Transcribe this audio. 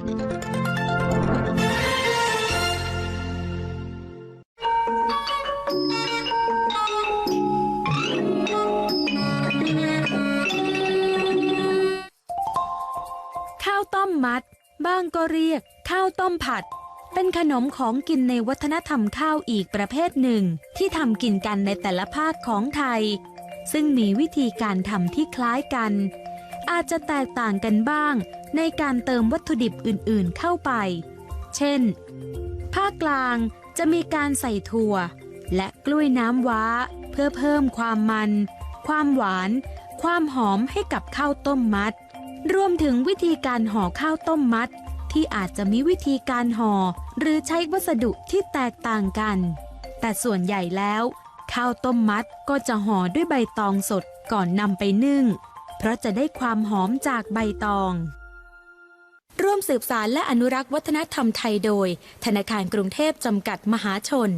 ข้าวต้มมัด บ้างก็เรียก ข้าวต้มผัด เป็นขนมของกินในวัฒนธรรมข้าวอีกประเภทหนึ่ง ที่ทำกินกันในแต่ละภาคของไทย ซึ่งมีวิธีการทำที่คล้ายกัน อาจจะแตกต่างกันบ้างในการเติมวัตถุดิบอื่นๆเข้าไป เช่น ภาคกลางจะมีการใส่ถั่ว และกล้วยน้ำว้า เพื่อเพิ่มความมัน ความหวาน ความหอมให้กับข้าวต้มมัด รวมถึงวิธีการห่อข้าวต้มมัด ที่อาจจะมีวิธีการห่อหรือใช้วัสดุที่แตกต่างกัน แต่ส่วนใหญ่แล้ว ข้าวต้มมัดก็จะห่อด้วยใบตองสดก่อนนำไปนึ่ง เพราะจะได้ความหอมจากใบตอง ร่วมสืบสารและอนุรักษ์วัฒนธรรมไทยโดย ธนาคารกรุงเทพจำกัดมหาชน